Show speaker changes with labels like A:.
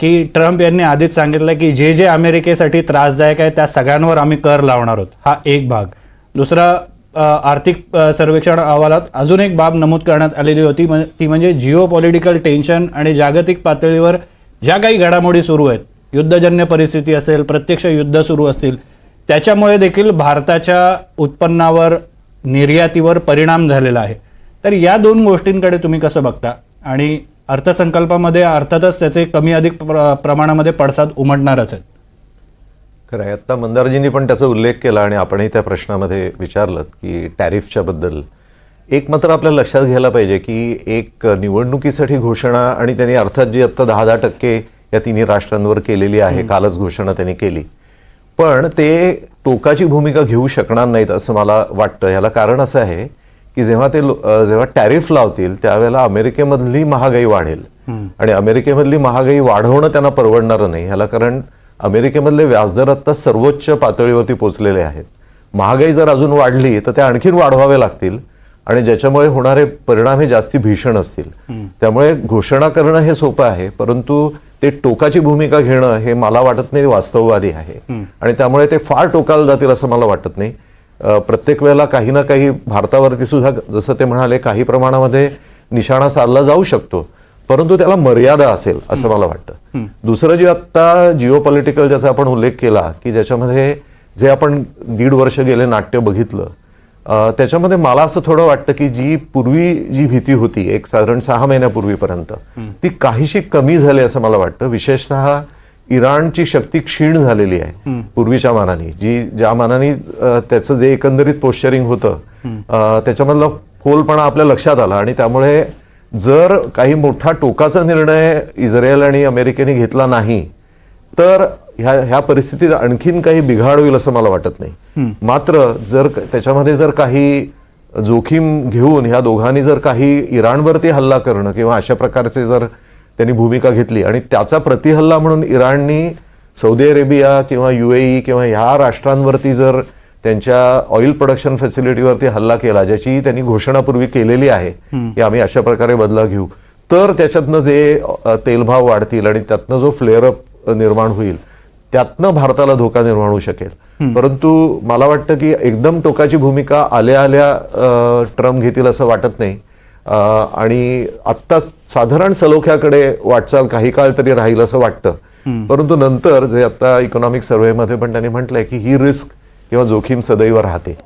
A: की ट्रम्प यांनी आधीच सांगितलं की जे जे अमेरिकेसाठी त्रासदायक आहे त्या सगळ्यांवर आम्ही कर लावणार आहोत. हा एक भाग. दुसरा आर्थिक सर्वेक्षण अहवालात अजून एक बाब नमूद करण्यात आलेली होती ती म्हणजे जिओ पॉलिटिकल टेन्शन आणि जागतिक पातळीवर ज्या काही घडामोडी सुरू आहेत युद्धजन्य परिस्थिती असेल प्रत्यक्ष युद्ध सुरू असतील त्याच्यामुळे देखील भारताच्या उत्पन्नावर निर्यातीवर परिणाम झालेला आहे. तर या दोन गोष्टींकडे तुम्ही कसं बघता? आणि अर्थसंकल्पामध्ये अर्थातच त्याचे कमी अधिक प्र- प्रमाणामध्ये पडसाद उमटणारच आहेत.
B: खरं आहे. आत्ता मंदारजींनी पण त्याचा उल्लेख केला आणि आपणही त्या प्रश्नामध्ये विचारलं की टॅरिफच्या बद्दल एक मात्र आपल्याला लक्षात घ्यायला पाहिजे की एक निवडणुकीसाठी घोषणा आणि त्यांनी अर्थात जी आत्ता दहा दहा टक्के या तिन्ही राष्ट्रांवर केलेली आहे कालच घोषणा त्यांनी केली. पण ते टोकाची भूमिका घेऊ शकणार नाहीत असं मला वाटतं. याला कारण असं आहे की जेव्हा ते जेव्हा टॅरिफ लावतील त्यावेळेला अमेरिकेमधली महागाई वाढेल. आणि अमेरिकेमधली महागाई वाढवणं त्यांना परवडणारं नाही. ह्याला कारण अमेरिकेमधले व्याजदर आता सर्वोच्च पातळीवरती पोहोचलेले आहेत. महागाई जर अजून वाढली तर त्या आणखीन वाढवावे लागतील आणि ज्याच्यामुळे होणारे परिणाम हे जास्ती भीषण असतील. त्यामुळे घोषणा करणं हे सोपं आहे परंतु ते टोकाची भूमिका घेणं हे मला वाटत नाही वास्तववादी आहे. आणि त्यामुळे ते फार टोकाला जातील असं मला वाटत नाही. प्रत्येक वेळेला काही ना काही भारतावरती सुद्धा जसं ते म्हणाले काही प्रमाणामध्ये निशाणा साधला जाऊ शकतो. परंतु त्याला मर्यादा असेल असं मला वाटतं. दुसरं जे आत्ता जिओ पॉलिटिकल ज्याचा आपण उल्लेख केला की ज्याच्यामध्ये जे आपण दीड वर्ष गेले नाट्य बघितलं त्याच्यामध्ये मला असं थोडं वाटतं की जी पूर्वी जी भीती होती एक साधारण सहा महिन्यापूर्वीपर्यंत ती काहीशी कमी झाली असं मला वाटतं. विशेषतः इराणची शक्ती क्षीण झालेली आहे. पूर्वीच्या मानाने. जी ज्या मानाने त्याचं जे एकंदरीत पोश्चरिंग होतं त्याच्यामधला फोलपणा आपल्या लक्षात आला. आणि त्यामुळे जर काही मोठा टोकाचा निर्णय इस्रायल आणि अमेरिकेने घेतला नाही तर ह्या ह्या परिस्थितीत आणखीन काही बिघाड होईल असं मला वाटत नाही. मात्र जर त्याच्यामध्ये जर काही जोखीम घेऊन ह्या दोघांनी जर काही इराणवरती हल्ला करणं किंवा अशा प्रकारचे जर त्यांनी भूमिका घेतली. आणि त्याचा प्रतिहल्ला म्हणून इराणनी सौदी अरेबिया किंवा युएई किंवा ह्या राष्ट्रांवरती जर त्यांच्या ऑइल प्रोडक्शन फॅसिलिटीवरती हल्ला केला ज्याची त्यांनी घोषणापूर्वी केलेली आहे की आम्ही अशा प्रकारे बदला घेऊ तर त्याच्यातनं जे तेलभाव वाढतील आणि त्यातनं जो फ्लेअरअप निर्माण होईल त्यातनं भारताला धोका निर्माण होऊ शकेल. परंतु मला वाटतं की एकदम टोकाची भूमिका आल्या आल्या ट्रम्प घेतील असं वाटत नाही. आणि आत्ता साधारण सलोख्याकडे वाटचाल काही काळ तरी राहील असं वाटतं. परंतु नंतर जे आता इकॉनॉमिक सर्व्हेमध्ये पण त्यांनी म्हटलंय की ही रिस्क किंवा जोखीम सदैव राहते.